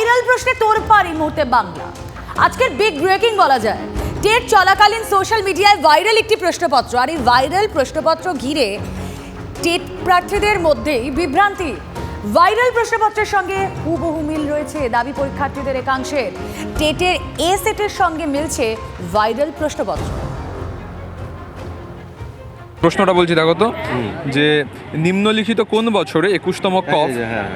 Viral প্রশ্নে তোরপার এই মুহূর্তে বাংলা। আজকের বিগ ব্রেকিং বলা যায়। টেট চলাকালীন সোশ্যাল মিডিয়ায় ভাইরাল একটি প্রশ্নপত্র। আর এই ভাইরাল প্রশ্নপত্র ঘিরে টেট প্রার্থীদের মধ্যেই বিভ্রান্তি। ভাইরাল প্রশ্নপত্রের সঙ্গে হুবহু মিল রয়েছে দাবি পরীক্ষার্থীদের একাংশের। টেটের এ সেটের সঙ্গে মিলছে ভাইরাল প্রশ্নপত্র। প্রশ্নটা বলছি দেখো তো যে নিম্নলিখিত কোন বছরে একুশতম কফ? হ্যাঁ হ্যাঁ,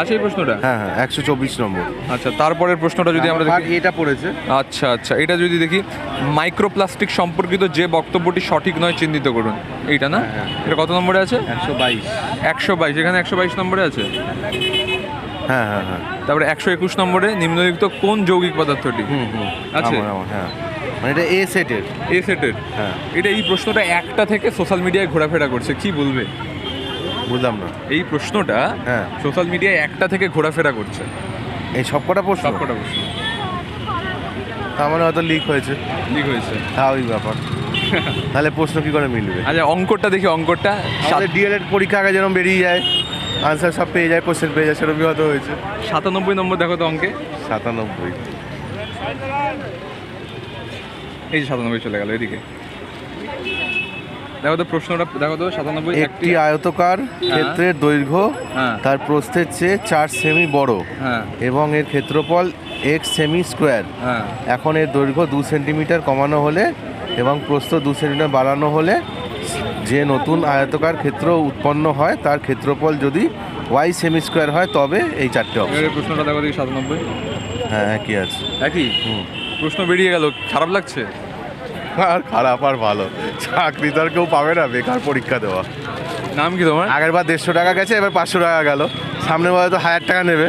আছে এই প্রশ্নটা? হ্যাঁ হ্যাঁ একশো চব্বিশ নম্বর। আচ্ছা তারপরের প্রশ্নটা যদি আমরা দেখি। এটা পড়েছে। আচ্ছা আচ্ছা এটা যদি দেখি মাইক্রোপ্লাস্টিক সম্পর্কিত যে বক্তব্যটি সঠিক নয় চিহ্নিত করুন। এইটা না? হ্যাঁ, হ্যাঁ। এটা কত নম্বরে আছে? একশো বাইশ। একশো বাইশ এখানে একশো বাইশ নম্বরে আছে? হ্যাঁ হ্যাঁ হ্যাঁ। তারপরে একশো একুশ নম্বরে নিম্নলিখিত কোন যৌগিক পদার্থটি? আছে? আমার হ্যাঁ। মানে এটা এ সেটের এ সেটের হ্যাঁ। এটা এই প্রশ্নটা একটা থেকে সোশ্যাল মিডিয়ায় ঘোরাফেরা করছে কি বলবে? বুঝলাম না। এই প্রশ্নটা হ্যাঁ। সোশ্যাল মিডিয়ায় একটা থেকে ঘোরাফেরা করছে। এই সবকটা প্রশ্ন? সবকটা প্রশ্ন। তার মানে হয়তো লিক হয়েছে। ঠিক হয়েছে। স্বাভাবিক ব্যাপার। তাহলে প্রশ্ন কি করে মিলবে? আচ্ছা অঙ্কটা দেখি অঙ্কটা। আমাদের ডিএলএড পরীক্ষা আগে যেরকম বেরিয়ে যায় আনসার সব পেয়ে যায় কোশ্চেন পেয়ে যায় সেরকমই হয়তো হয়েছে। সাতানব্বই নম্বর দেখো তো অঙ্কে। সাতানব্বই। এই যে সাতানব্বই চলে গেল এদিকে। দেখো তো প্রশ্নটা দেখো তো সাতানব্বই একটি আয়তকার ক্ষেত্রের দৈর্ঘ্য হ্যাঁ। তার প্রস্থের চেয়ে চার সেমি বড়। হ্যাঁ। এবং এর ক্ষেত্রফল এক সেমি স্কোয়ার হ্যাঁ। এখন এর দৈর্ঘ্য দু সেন্টিমিটার কমানো হলে এবং প্রস্থ দু সেন্টিমিটার বাড়ানো হলে যে নতুন আয়তকার ক্ষেত্র উৎপন্ন হয় তার ক্ষেত্রফল যদি ওয়াই সেমি স্কোয়ার হয় তবে এই চারটে প্রশ্নটা দেখো দেখি সাতানব্বই। হ্যাঁ কি আছে। একই? হুম। প্রশ্ন বেরিয়ে গেল খারাপ লাগছে? আর খারাপ আর ভালো। চাকরি তো আর কেউ পাবে না বেকার পরীক্ষা দেওয়া। নাম কি তোমার? আগের বার দেড়শো টাকা গেছে এবার পাঁচশো টাকা গেল। সামনে বার তো হাজার টাকা নেবে।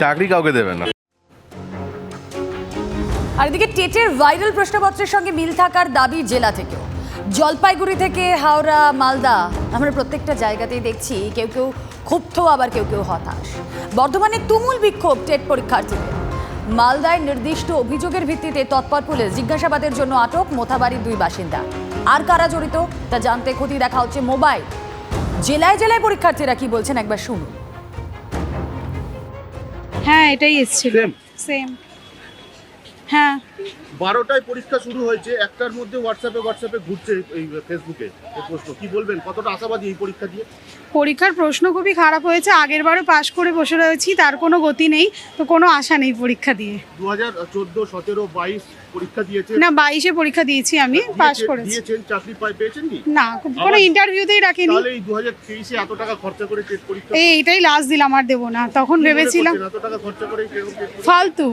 চাকরি কাউকে দেবে না। আর এদিকে টেটের ভাইরাল প্রশ্নপত্রের সঙ্গে মিল থাকার দাবি জেলা থেকেও। জলপাইগুড়ি থেকে হাওড়া মালদা আমরা প্রত্যেকটা জায়গাতেই দেখছি কেউ কেউ ক্ষুব্ধ আবার কেউ কেউ হতাশ। বর্ধমানে তুমুল বিক্ষোভ টেট পরীক্ষার্থীদের। মালদায় নির্দিষ্ট অভিযোগের ভিত্তিতে তৎপর পুলিশ জিজ্ঞাসাবাদের জন্য আটক মোথাবাড়ির দুই বাসিন্দা। আর কারা জড়িত তা জানতে ক্ষতি দেখা হচ্ছে মোবাইল। জেলায় জেলায় পরীক্ষার্থীরা কি বলছেন একবার শুনুন। হ্যাঁ এটাই এসেছিল। সেম হ্যাঁ। বারোটায় পরীক্ষা শুরু হয়েছে একটার মধ্যে হোয়াটসঅ্যাপে হোয়াটসঅ্যাপে ঘুরছে এই ফেসবুকে প্রশ্ন। কি বলবেন? কতটা আশাবাদী এই পরীক্ষা দিয়ে? পরীক্ষার প্রশ্ন খুবই খারাপ হয়েছে আগের বারও পাশ করে বসে রয়েছি তার কোনো গতি নেই তো কোনো আশা নেই পরীক্ষা দিয়ে। দু হাজার চোদ্দ সতেরো বাইশ পরীক্ষা দিয়েছে। না বাইশে পরীক্ষা দিয়েছি আমি পাশ করেছি। দিয়েছেন চাকরি পাই পেয়েছেন কি না কোনো ইন্টারভিউতেই রাখিনি। তাহলে এই দু হাজার তেইশে এত টাকা খরচা করে টেট পরীক্ষা এই এটাই লাস্ট দিলাম আর দেবো না। তখন ভেবেছিলাম করছেন? এত টাকা খরচা করে এরকম TET পরীক্ষা? ফালতু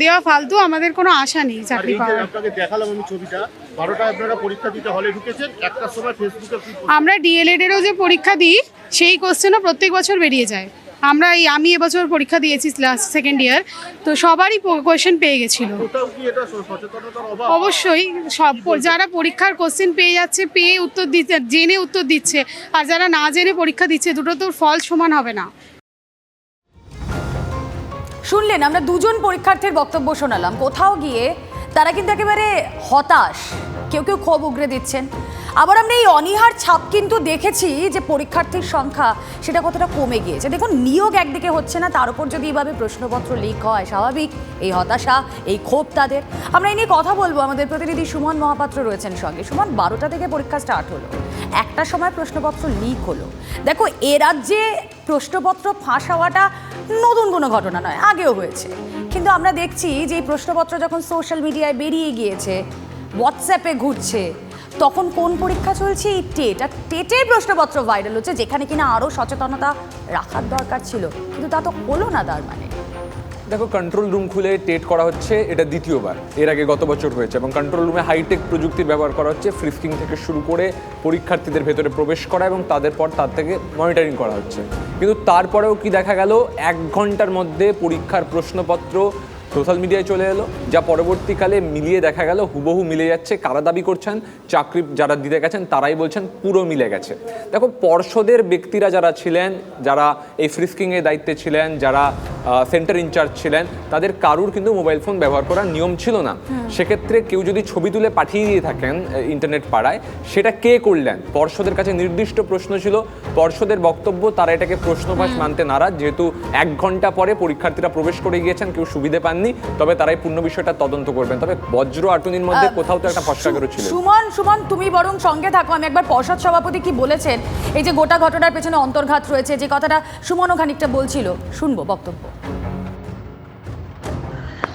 দেওয়া ফালতু আমাদের কোনো আশা নেই আর চাকরি এই যে পাওয়ার। আপনাকে দেখালাম আমি ছবিটা বারোটায় আপনারা পরীক্ষা দিতে হলে ঢুকেছেন একটার সময় ফেসবুকে আমরা ডিএলএড এরও যে পরীক্ষা দিই সেই কোশ্চেনও প্রত্যেক বছর বেরিয়ে যায়। আমরা এই আমি এবছর পরীক্ষা দিয়েছি লাস্ট সেকেন্ড ইয়ার তো সবারই কোয়েশ্চেন পেয়ে গেছিল। অবশ্যই সব যারা পরীক্ষার কোশ্চেন পেয়ে যাচ্ছে পেয়ে উত্তর দিচ্ছে জেনে উত্তর দিচ্ছে আর যারা না জেনে পরীক্ষা দিচ্ছে দুটো তো ফল সমান হবে না। শুনলেন আমরা দুজন পরীক্ষার্থীর বক্তব্য শোনালাম। কোথাও গিয়ে তারা কিন্তু একেবারে হতাশ। কেউ কেউ ক্ষোভ উগরে দিচ্ছেন। আবার আমরা এই অনীহার ছাপ কিন্তু দেখেছি যে পরীক্ষার্থীর সংখ্যা সেটা কতটা কমে গিয়েছে। দেখুন, নিয়োগ একদিকে হচ্ছে না, তার উপর যদি এভাবে প্রশ্নপত্র লিক হয়, স্বাভাবিক, এই হতাশা, এই ক্ষোভ তাদের। আমরা এই নিয়ে কথা বলব। আমাদের প্রতিনিধি সুমন মহাপাত্র রয়েছেন সঙ্গে। সুমন, বারোটা থেকে পরীক্ষা স্টার্ট হলো। একটা সময় প্রশ্নপত্র লিক হলো। দেখো, এ রাজ্যে প্রশ্নপত্র ফাঁস হওয়াটা নতুন কোনো ঘটনা নয়, আগেও হয়েছে। কিন্তু আমরা দেখছি যে এই প্রশ্নপত্র যখন সোশ্যাল মিডিয়ায় বেরিয়ে গিয়েছে হোয়াটসঅ্যাপে ঘুরছে তখন কোন পরীক্ষা চলছে? এই টেট। আর টেটের প্রশ্নপত্র ভাইরাল হচ্ছে, যেখানে কিনা আরও সচেতনতা রাখার দরকার ছিল। কিন্তু তা তো হলো না তার মানে। দেখো কন্ট্রোল রুম খুলে টেট করা হচ্ছে, এটা দ্বিতীয়বার। এর আগে গত বছর হয়েছে এবং কন্ট্রোল রুমে হাইটেক প্রযুক্তির ব্যবহার করা হচ্ছে ফ্রিস্কিং থেকে শুরু করে পরীক্ষার্থীদের ভেতরে প্রবেশ করা এবং তাদের পর তার থেকে মনিটরিং করা হচ্ছে। কিন্তু তারপরেও কি দেখা গেল? এক ঘণ্টার মধ্যে পরীক্ষার প্রশ্নপত্র সোশ্যাল মিডিয়ায় চলে এলো যা পরবর্তীকালে মিলিয়ে দেখা গেল হুবহু মিলে যাচ্ছে কারা দাবি করছেন চাকরি যারা দিতে গেছেন তারাই বলছেন পুরো মিলে গেছে। দেখো পর্ষদের ব্যক্তিরা যারা ছিলেন যারা এই ফ্রিস্কিংয়ের দায়িত্বে ছিলেন যারা সেন্টার ইনচার্জ ছিলেন তাদের কারুর কিন্তু মোবাইল ফোন ব্যবহার করার নিয়ম ছিল না। সেক্ষেত্রে কেউ যদি ছবি তুলে পাঠিয়ে দিয়ে থাকেন ইন্টারনেট পাড়ায় সেটা কে করলেন? পর্ষদের কাছে নির্দিষ্ট প্রশ্ন ছিল পর্ষদের বক্তব্য তারা এটাকে প্রশ্নবাস মানতে নারাজ যেহেতু এক ঘণ্টা পরে পরীক্ষার্থীরা প্রবেশ করে গিয়েছেন কেউ সুবিধে পাননি। তবে তারা এই পূর্ণ বিষয়টা তদন্ত করবেন। তবে বজ্র আটুনির মধ্যে কোথাও তো একটা ফসকাগরও ছিল। সুমন সুমন তুমি বরং সঙ্গে থাকো। আমি একবার পর্ষদ সভাপতি কি বলেছেন এই যে গোটা ঘটনার পেছনে অন্তর্ঘাত রয়েছে যে কথাটা সুমনও খানিকটা বলছিল। শুনব বক্তব্য।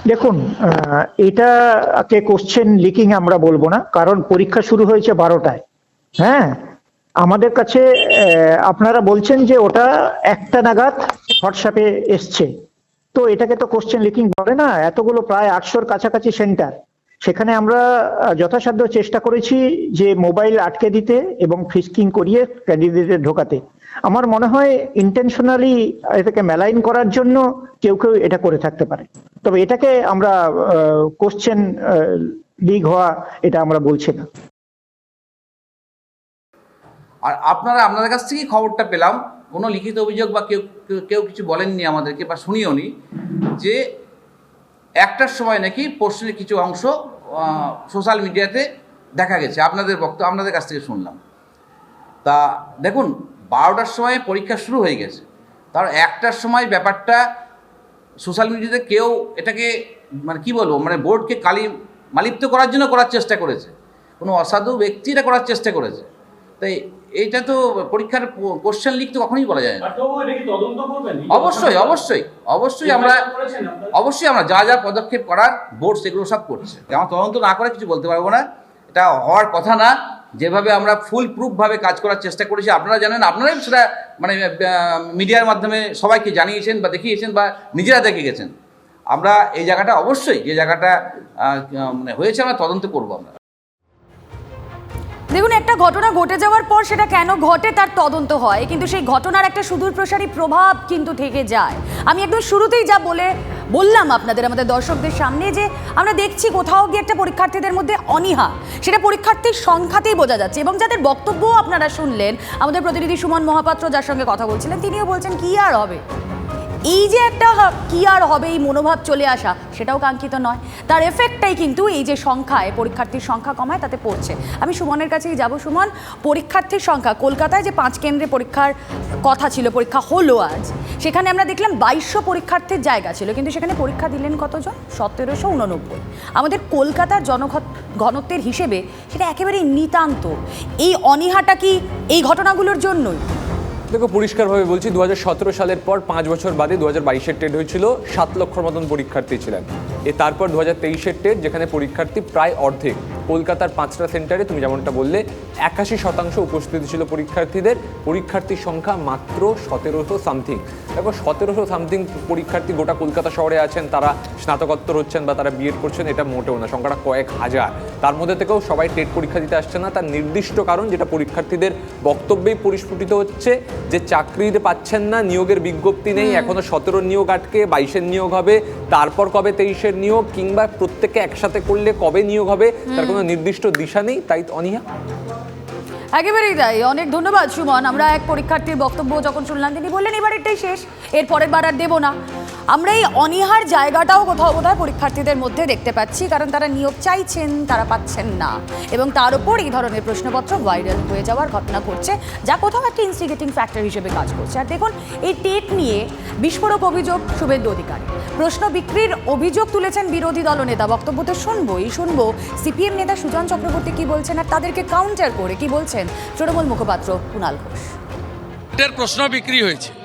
দেখুন আহ, এটাকে কোশ্চেন লিকিং আমরা বলব না কারণ পরীক্ষা শুরু হয়েছে বারোটায়। হ্যাঁ? আমাদের কাছে আহ, আপনারা বলছেন যে ওটা একটা নাগাদ হোয়াটসঅ্যাপে এসছে। তো এটাকে তো কোশ্চেন লিকিং বলে না, এতগুলো প্রায় আটশোর কাছাকাছি সেন্টার সেখানে আমরা যথাসাধ্য চেষ্টা করেছি যে মোবাইল আটকে দিতে এবং ফিস্কিং করিয়ে ক্যান্ডিডেটে ঢোকাতে। আমার মনে হয় ইন্টেনশনালি এটাকে মেলাইন করার জন্য কেউ কেউ এটা করে থাকতে পারে। তবে এটাকে আমরা কোশ্চেন লিগ হওয়া এটা আমরা বলছি না। আর আপনারা, আপনাদের কাছ থেকেই খবরটা পেলাম। কোনো লিখিত অভিযোগ বা কেউ, কেউ- কিছু বলেননি আমাদেরকে বা শুনিও নি যে একটার সময় নাকি প্রশ্নের কিছু অংশ সোশ্যাল মিডিয়াতে দেখা গেছে। আপনাদের বক্তব্য আপনাদের কাছ থেকে শুনলাম। তা দেখুন, বারোটার সময় পরীক্ষা শুরু হয়ে গেছে। তার একটার সময় ব্যাপারটা সোশ্যাল মিডিয়াতে কেউ এটাকে মানে কি বলব মানে বোর্ডকে কালি, মালিপ্ত করার জন্য করার চেষ্টা করেছে। কোনো অসাধু ব্যক্তি এটা করার চেষ্টা করেছে। তাই এইটা তো পরীক্ষার কোশ্চেন লিখ তো কখনোই বলা যায় না। অবশ্যই অবশ্যই অবশ্যই আমরা অবশ্যই আমরা যা যা পদক্ষেপ করার বোর্ড সেগুলো সব করছে। আমার তদন্ত না করে কিছু বলতে পারব না। এটা হওয়ার কথা না। যেভাবে আমরা ফুল প্রুফভাবে কাজ করার চেষ্টা করেছি আপনারা জানেন আপনারাই সেটা মানে মিডিয়ার মাধ্যমে সবাইকে জানিয়েছেন বা দেখিয়েছেন বা নিজেরা দেখে গেছেন। আমরা এই জায়গাটা অবশ্যই যে জায়গাটা মানে হয়েছে আমরা তদন্ত করব আমরা। দেখুন, একটা ঘটনা ঘটে যাওয়ার পর সেটা কেন ঘটে তার তদন্ত হয়, কিন্তু সেই ঘটনার একটা সুদূর প্রসারী প্রভাব কিন্তু থেকে যায়। আমি একদম শুরুতেই যা বলে, বললাম আপনাদের, আমাদের দর্শকদের সামনে যে আমরা দেখছি কোথাও গিয়ে একটা পরীক্ষার্থীদের মধ্যে অনীহা। সেটা পরীক্ষার্থীর সংখ্যাতেই বোঝা যাচ্ছে এবং যাদের বক্তব্যও আপনারা শুনলেন, আমাদের প্রতিনিধি সুমন মহাপাত্র যার সঙ্গে কথা বলছিলেন, তিনিও বলছেন, কি আর হবে? এই যে একটা কি আর হবে এই মনোভাব চলে আসা, সেটাও কাঙ্ক্ষিত নয়। তার এফেক্টটাই কিন্তু এই যে সংখ্যায় পরীক্ষার্থীর সংখ্যা কমায়, তাতে পড়ছে। আমি সুমনের কাছেই যাব। সুমন, পরীক্ষার্থীর সংখ্যা, কলকাতায় যে পাঁচ কেন্দ্রে পরীক্ষার কথা ছিল, পরীক্ষা হলো আজ, সেখানে আমরা দেখলাম বাইশশো পরীক্ষার্থীর জায়গা ছিল, কিন্তু সেখানে পরীক্ষা দিলেন কতজন? সতেরোশো উননব্বই। আমাদের কলকাতার জনঘ- ঘনত্বের হিসেবে সেটা একেবারেই নিতান্ত। এই অনীহাটা কি এই ঘটনাগুলোর জন্যই? দেখো পরিষ্কারভাবে বলছি দু হাজার সতেরো সালের পর পাঁচ বছর বাদে দু হাজার বাইশের টেট হয়েছিল, সাত লক্ষর মতন পরীক্ষার্থী ছিলেন। এ তারপর দু হাজার তেইশের টেট, যেখানে পরীক্ষার্থী প্রায় অর্ধেক। কলকাতার পাঁচটা সেন্টারে তুমি যেমনটা বললে একাশি শতাংশ উপস্থিতি ছিল পরীক্ষার্থীদের। পরীক্ষার্থীর সংখ্যা মাত্র সতেরোশো সামথিং দেখো সতেরোশো সামথিং পরীক্ষার্থী গোটা কলকাতা শহরে আছেন তারা স্নাতকোত্তর হচ্ছেন বা তারা বিএড করছেন এটা মোটেও না সংখ্যাটা কয়েক হাজার। তার মধ্যে থেকেও সবাই টেট পরীক্ষা দিতে আসছে না তার নির্দিষ্ট কারণ যেটা পরীক্ষার্থীদের বক্তব্যেই পরিস্ফুটিত হচ্ছে যে চাকরিতে পাচ্ছেন না নিয়োগের বিজ্ঞপ্তি নেই এখনও সতেরো নিয়োগ আটকে বাইশের নিয়োগ হবে তারপর কবে তেইশের নিয়োগ কিংবা প্রত্যেককে একসাথে করলে কবে নিয়োগ হবে তার কোনো নির্দিষ্ট দিশা নেই। তাই অনিহা? একেবারেই তাই। অনেক ধন্যবাদ সুমন। আমরা এক পরীক্ষার্থীর বক্তব্য যখন শুনলাম তিনি বললেন এবার এটাই শেষ। এর পরের বার আর দেবো না। আমরা এই অনীহার জায়গাটাও কোথাও কোথাও পরীক্ষার্থীদের মধ্যে দেখতে পাচ্ছি, কারণ তারা নিয়োগ চাইছেন, তারা পাচ্ছেন না। এবং তার উপর এই ধরনের প্রশ্নপত্র ভাইরাল হয়ে যাওয়ার ঘটনা ঘটছে, যা কোথাও একটা ইনস্টিগেটিং ফ্যাক্টর হিসেবে কাজ করছে। আর দেখুন, এই টেট নিয়ে বিস্ফোরক অভিযোগ শুভেন্দু অধিকারী। প্রশ্ন বিক্রির অভিযোগ তুলেছেন বিরোধী দলনেতা বক্তব্য তো শুনবোই, শুনব, সিপিএম নেতা সুজন চক্রবর্তী কি বলছেন আর তাদেরকে কাউন্টার করে কি বলছেন তৃণমূল মুখপাত্র কুণাল ঘোষ। প্রশ্ন বিক্রি হয়েছে।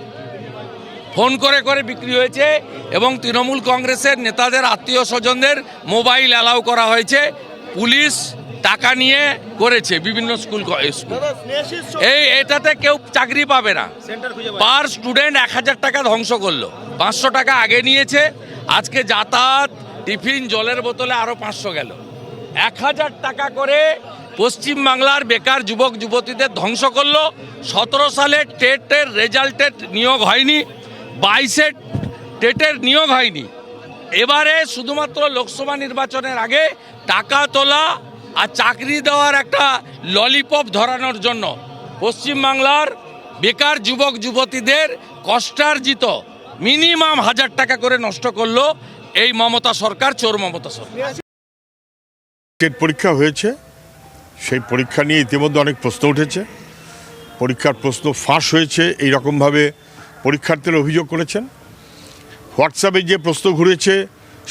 ফোন করে করে বিক্রি হয়েছে এবং তৃণমূল কংগ্রেসের নেতাদের আত্মীয় স্বজনদের মোবাইল অ্যালাউ করা হয়েছে পুলিশ টাকা নিয়ে করেছে বিভিন্ন স্কুল এই এটাতে কেউ চাকরি পাবে না। পার স্টুডেন্ট এক হাজার টাকা ধ্বংস করল। পাঁচশো টাকা আগে নিয়েছে আজকে যাতায়াত টিফিন জলের বোতলে আরও পাঁচশো গেল। এক হাজার টাকা করে পশ্চিম বাংলার বেকার যুবক যুবতীদের ধ্বংস করল। সতেরো সালে টেটের রেজাল্টের নিয়োগ হয়নি। বাইশে টেটের নিয়োগ হয়নি। এবারে শুধুমাত্র লোকসভা নির্বাচনের আগে টাকা তোলা আর চাকরি দেওয়ার একটা ললিপপ ধরানোর জন্য পশ্চিমবাংলার বেকার যুবক যুবতীদের কষ্টার্জিত মিনিমাম হাজার টাকা করে নষ্ট করল এই মমতা সরকার, চোর মমতা সরকার। টেট পরীক্ষা হয়েছে। সেই পরীক্ষা নিয়ে ইতিমধ্যে অনেক প্রশ্ন উঠেছে। পরীক্ষার প্রশ্ন ফাঁস হয়েছে। এই রকমভাবে পরীক্ষার্থীরা অভিযোগ করেছেন। হোয়াটসঅ্যাপে যে প্রশ্ন ঘুরেছে,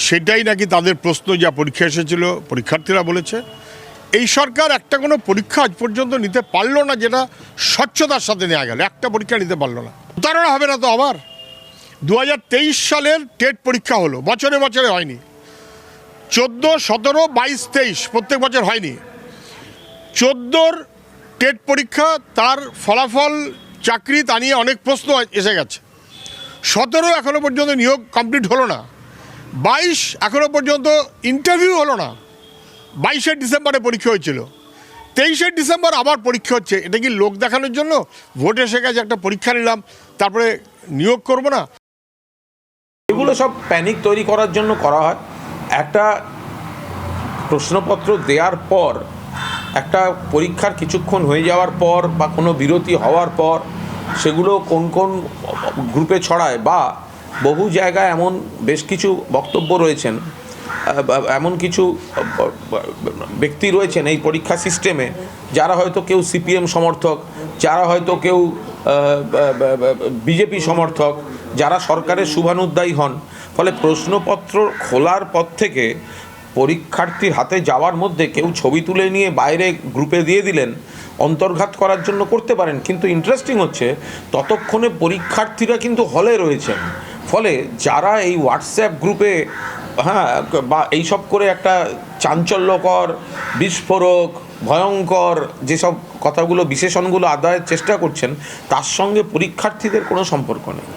সেটাই নাকি তাদের প্রশ্ন যা পরীক্ষা এসেছিল, পরীক্ষার্থীরা বলেছে। এই সরকার একটা কোনো পরীক্ষা আজ পর্যন্ত নিতে পারল না যেটা স্বচ্ছতার সাথে নেওয়া গেল। একটা পরীক্ষা নিতে পারল না। উদাহরণ হবে না তো আবার? দু হাজার তেইশ সালের টেট পরীক্ষা হলো, বছরে বছরে হয়নি। চোদ্দ, সতেরো, বাইশ, তেইশ, প্রত্যেক বছর হয়নি। চোদ্দোর টেট পরীক্ষা, তার ফলাফল চাকরি তা নিয়ে অনেক প্রশ্ন এসে গেছে। সতেরো এখনও পর্যন্ত নিয়োগ কমপ্লিট হলো না। বাইশ এখনও পর্যন্ত ইন্টারভিউ হলো না। বাইশে ডিসেম্বরে পরীক্ষা হয়েছিল। তেইশে ডিসেম্বর আবার পরীক্ষা হচ্ছে। এটা কি লোক দেখানোর জন্য? ভোট এসে গেছে, একটা পরীক্ষা নিলাম, তারপরে নিয়োগ করব না। এগুলো সব প্যানিক তৈরি করার জন্য করা হয়। একটা প্রশ্নপত্র দেওয়ার পর একটা পরীক্ষার কিছুক্ষণ হয়ে যাওয়ার পর বা কোনো বিরতি হওয়ার পর সেগুলো কোন কোন গ্রুপে ছড়ায় বা বহু জায়গায় এমন বেশ কিছু বক্তব্য রয়েছেন এমন কিছু, ব্যক্তি রয়েছেন এই পরীক্ষা সিস্টেমে যারা হয়তো কেউ সিপিএম সমর্থক, যারা হয়তো কেউ বিজেপি সমর্থক, যারা সরকারের শুভানুদ্দায়ী হন। ফলে প্রশ্নপত্র খোলার পর থেকে পরীক্ষার্থীর হাতে যাওয়ার মধ্যে কেউ ছবি তুলে নিয়ে বাইরে গ্রুপে দিয়ে দিলেন, অন্তর্ঘাত করার জন্য করতে পারেন, কিন্তু ইন্টারেস্টিং হচ্ছে ততক্ষণে পরীক্ষার্থীরা কিন্তু হলে রয়েছেন। ফলে যারা এই হোয়াটসঅ্যাপ গ্রুপে হ্যাঁ বা এইসব করে একটা চাঞ্চল্যকর, বিস্ফোরক, ভয়ঙ্কর যেসব কথাগুলো, বিশেষণগুলো আদায়ের চেষ্টা করছেন, তার সঙ্গে পরীক্ষার্থীদের কোনো সম্পর্ক নেই।